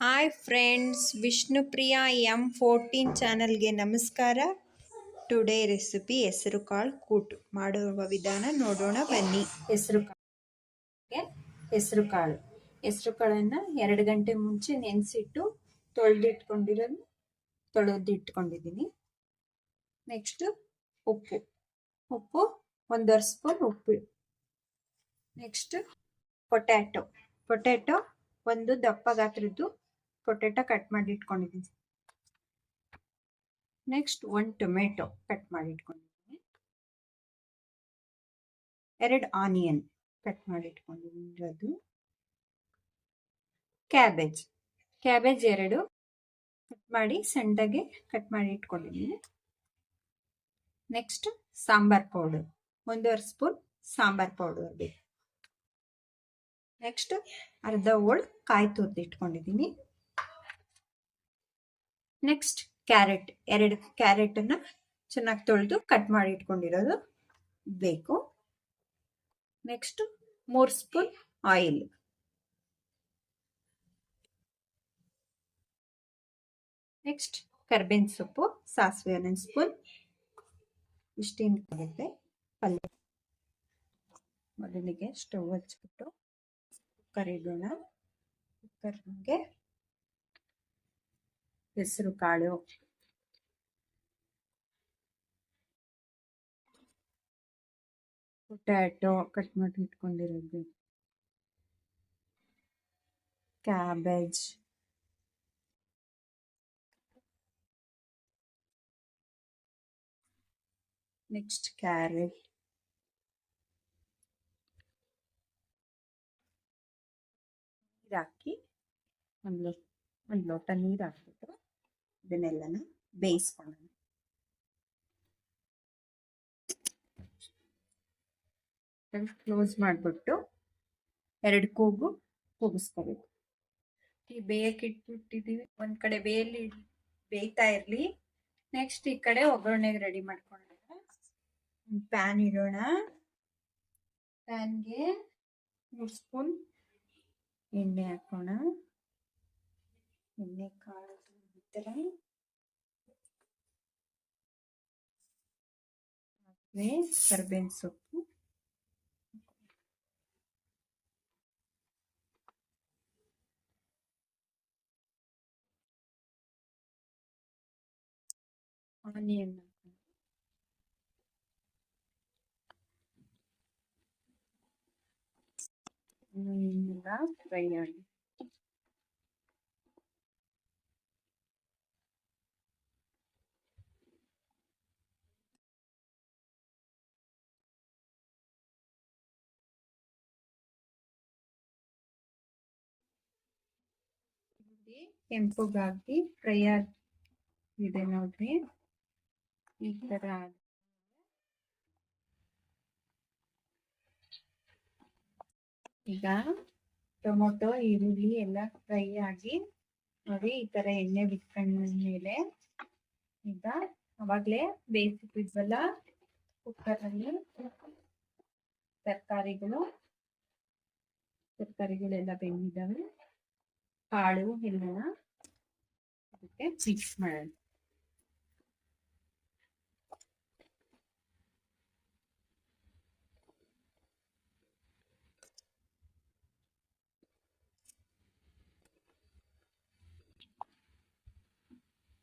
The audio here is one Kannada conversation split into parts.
Hi friends Vishnupriya M fourteen ಚಾನಲ್ಗೆ ನಮಸ್ಕಾರ. ಟುಡೇ ರೆಸಿಪಿ ಹೆಸರು ಕಾಳು ಕೂಟು. ಮಾಡುವ ವಿಧಾನ ನೋಡೋಣ, ಬನ್ನಿ. ಹೆಸರು ಕಾಳಿಗೆ ಹೆಸರು ಕಾಳು. ಹೆಸರು ಕಾಳನ್ನು ಎರಡು ಗಂಟೆ ಮುಂಚೆ ನೆನೆಸಿಟ್ಟು ತೊಳೆದಿಟ್ಕೊಂಡಿರೋದು, ತೊಳೆದಿಟ್ಕೊಂಡಿದ್ದೀನಿ. ನೆಕ್ಸ್ಟು ಉಪ್ಪು. ಉಪ್ಪು, ಒಂದೂವರೆ ಸ್ಪೂನ್ ಉಪ್ಪು. ನೆಕ್ಸ್ಟ್ ಪೊಟ್ಯಾಟೊ ಪೊಟ್ಯಾಟೊ ಒಂದು ದಪ್ಪ ಗಾತ್ರದ್ದು ಪೊಟ್ಯಾಟೊ ಕಟ್ ಮಾಡಿ ಇಟ್ಕೊಂಡಿದ್ದೀನಿ ನೆಕ್ಸ್ಟ್ ಒಂದು ಟೊಮೆಟೊ ಕಟ್ ಮಾಡಿ ಇಟ್ಕೊಂಡಿದ್ದೀನಿ. ಎರಡು ಆನಿಯನ್ ಕಟ್ ಮಾಡಿ ಇಟ್ಕೊಂಡಿರೋದು ಕ್ಯಾಬೇಜ್ ಕ್ಯಾಬೇಜ್ ಎರಡು ಕಟ್ ಮಾಡಿ ಸಣ್ಣದಾಗೆ ಕಟ್ ಮಾಡಿ ಇಟ್ಕೊಂಡಿದ್ದೀನಿ. ನೆಕ್ಸ್ಟ್ ಸಾಂಬಾರ್ ಪೌಡರ್, ಒಂದೂವರೆ ಸ್ಪೂನ್ ಸಾಂಬಾರ್ ಪೌಡರ್ ಬೇಕು. ನೆಕ್ಸ್ಟ್ ಅರ್ಧ ಓಳ್ ಕಾಯಿ ತುರ್ದು ಇಟ್ಕೊಂಡಿದ್ದೀನಿ. ನೆಕ್ಸ್ಟ್ ಕ್ಯಾರೆಟ್ ಎರಡು ಕ್ಯಾರೆಟನ್ನು ಚೆನ್ನಾಗಿ ತೊಳೆದು ಕಟ್ ಮಾಡಿ ಇಟ್ಕೊಂಡಿರೋದು ಬೇಕು. ನೆಕ್ಸ್ಟ್ ಮೂರು ಸ್ಪೂನ್ ಆಯಿಲ್ ನೆಕ್ಸ್ಟ್ ಕರ್ಬೇವಿನ ಸೊಪ್ಪು, ಸಾಸಿವೆ ಒಂದೊಂದು ಸ್ಪೂನ್ ಇಷ್ಟೇನು ಆಗುತ್ತೆ? ಪಲ್ಯ. ಮೊದಲಿಗೆ ಸ್ಟವ್ ಹಚ್ಬಿಟ್ಟು ಕುಕ್ಕರ್ ಇಡೋಣ ಕುಕ್ಕರ್ಗೆ ಹೆಸರು ಕಾಳು. ಪೊಟ್ಯಾಟೊ ಕಟ್ ಮಾಡಿ ಇಟ್ಕೊಂಡಿರೋದು. ಕ್ಯಾಬೇಜ್. Next carrot. ನೀರು ಹಾಕಿ ಒಂದು ಲೋ ಒಂದು ಲೋಟ ನೀರು ಹಾಕ್ಬಿಟ್ಟು ಇದನ್ನೆಲ್ಲನ ಬೇಯಿಸ್ಕೊಳ್ಳೋಣ. ಕ್ಲೋಸ್ ಮಾಡಿಬಿಟ್ಟು ಎರಡು ಕೂಗು ಕೂಗಿಸ್ಕೋಬೇಕು. ಈ ಬೇಯಕ್ಕೆ ಇಟ್ಬಿಟ್ಟಿದ್ದೀವಿ. ಒಂದ್ ಕಡೆ ಬೇಯಲ್ಲಿ ಬೇಯ್ತಾ ಇರಲಿ. ನೆಕ್ಸ್ಟ್ ಈ ಕಡೆ ಒಗ್ಗರಣೆಗೆ ರೆಡಿ ಒಂದು ಪ್ಯಾನ್ ಇಡೋಣ. ಪ್ಯಾನ್ಗೆ ಮೂರು ಸ್ಪೂನ್ ಎಣ್ಣೆ ಹಾಕೋಣ. ಎಣ್ಣೆ ಕಾಳು ನಂತರ ಕರ್ಬೇವಿನ ಸೊಪ್ಪು ಆನಿಯನ್ ಇನ್ನೆಲ್ಲ ಫ್ರೈ ಆಗಿ ಕೆಂಪುಗಾಗಿ ಫ್ರೈ ಆಗಿದೆ ನೋಡ್ರಿ. ಈ ತರ ಈಗ ಟೊಮೊಟೊ ಈರುಳ್ಳಿ ಎಲ್ಲ ಫ್ರೈ ಆಗಿ ನೋಡಿ ಈ ತರ ಎಣ್ಣೆ ಬಿಟ್ಕೊಂಡ ಮೇಲೆ ಈಗ ಅವಾಗ್ಲೇ ಬೇಯಿಸಿದ್ವಲ್ಲ ಕುಕ್ಕರಲ್ಲಿ ತರಕಾರಿಗಳು. ತರಕಾರಿಗಳೆಲ್ಲ ಬೆಂದಿದ್ದಾವೆ. ಕಾಳು ಎಲ್ಲ ಅದಕ್ಕೆ ಮಿಕ್ಸ್ ಮಾಡೋಣ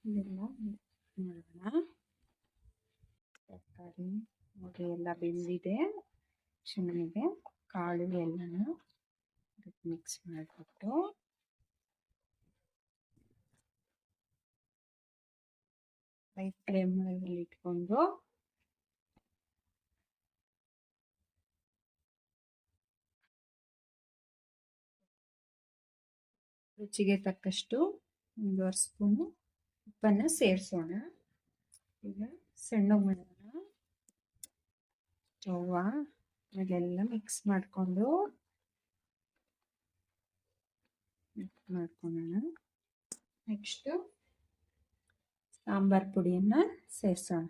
ಇದೆಲ್ಲ ಮಾಡೋಣ ತರಕಾರಿ ನೋಡಿ ಎಲ್ಲ ಬೆಂದಿದೆ. ಚೆನ್ನಾಗಿದೆ ಕಾಳು ಎಲ್ಲನ ಮಿಕ್ಸ್ ಮಾಡಿಬಿಟ್ಟು. ಹೈ ಫ್ಲೇಮಲ್ಲಿ ಇಟ್ಕೊಂಡು ರುಚಿಗೆ ತಕ್ಕಷ್ಟು ಒಂದೂವರೆ ಸ್ಪೂನು ಉಪ್ಪನ್ನು ಸೇರಿಸೋಣ. ಈಗ ಸಣ್ಣ ಮಾಡೋಣ. ಸ್ಟವ್ವ ಅದೆಲ್ಲ ಮಿಕ್ಸ್ ಮಾಡಿಕೊಂಡು ಮಿಕ್ಸ್ ಮಾಡ್ಕೊಳ್ಳೋಣ. ನೆಕ್ಸ್ಟು ಸಾಂಬಾರ್ ಪುಡಿಯನ್ನು ಸೇರ್ಸೋಣ.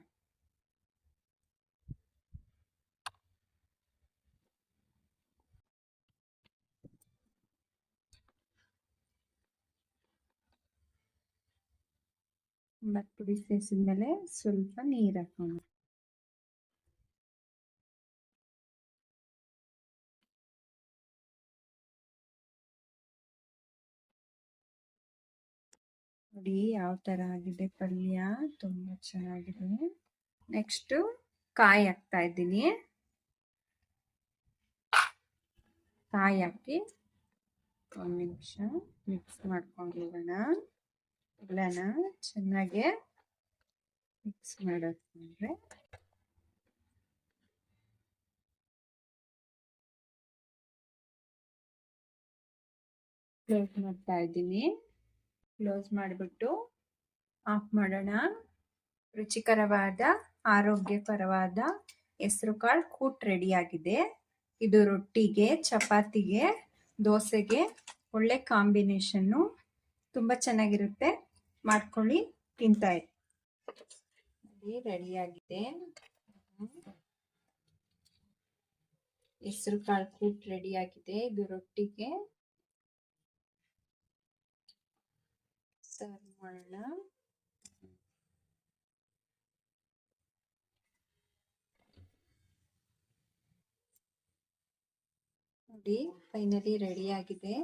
ಸಾಂಬಾರ್ ಪುಡಿ ಸೇರಿಸಿದ ಮೇಲೆ ಸ್ವಲ್ಪ ನೀರು ಹಾಕೋಣ. ನೋಡಿ ಯಾವ ತರ ಆಗಿದೆ ಪಲ್ಯ. ತುಂಬಾ ಚೆನ್ನಾಗಿದೆ. ನೆಕ್ಸ್ಟ್ ಕಾಯಿ ಹಾಕ್ತಾ ಇದ್ದೀನಿ. ಕಾಯಿ ಹಾಕಿ ಒಂದು ನಿಮಿಷ ಮಿಕ್ಸ್ ಮಾಡ್ಕೊಂಡಿರೋಣ. ಎಲ್ಲನ ಚೆನ್ನಾಗೆ ಮಿಕ್ಸ್ ಮಾಡೋದಂದ್ರೆ ಪ್ಲೇಟ್ ಮಾಡ್ತಾ ಇದ್ದೀನಿ. ಕ್ಲೋಸ್ ಮಾಡಿಬಿಟ್ಟು ಆಫ್ ಮಾಡೋಣ. ರುಚಿಕರವಾದ, ಆರೋಗ್ಯಕರವಾದ ಹೆಸರು ಕಾಳು ಕೂಟ್ ರೆಡಿಯಾಗಿದೆ ಇದು ರೊಟ್ಟಿಗೆ, ಚಪಾತಿಗೆ, ದೋಸೆಗೆ ಒಳ್ಳೆ ಕಾಂಬಿನೇಷನ್ನು ತುಂಬ ಚೆನ್ನಾಗಿರುತ್ತೆ. ಮಾಡ್ಕೊಳ್ಳಿ, ತಿಂತಾ ಇರಿ. ರೆಡಿಯಾಗಿದೆ ಹೆಸರು ಕಾಳು ಕೂಟ್ ರೆಡಿಯಾಗಿದೆ ಇದು ರೊಟ್ಟಿಗೆ. ಸರ್ವ್ ನೋಡಿ ಫೈನಲಿ ರೆಡಿ ಆಗಿದೆ.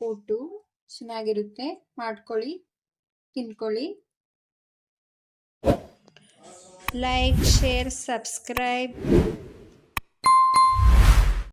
ಕೂಟು ಚೆನ್ನಾಗಿರುತ್ತೆ. ಮಾಡ್ಕೊಳ್ಳಿ ತಿನ್ಕೊಳ್ಳಿ. Like share subscribe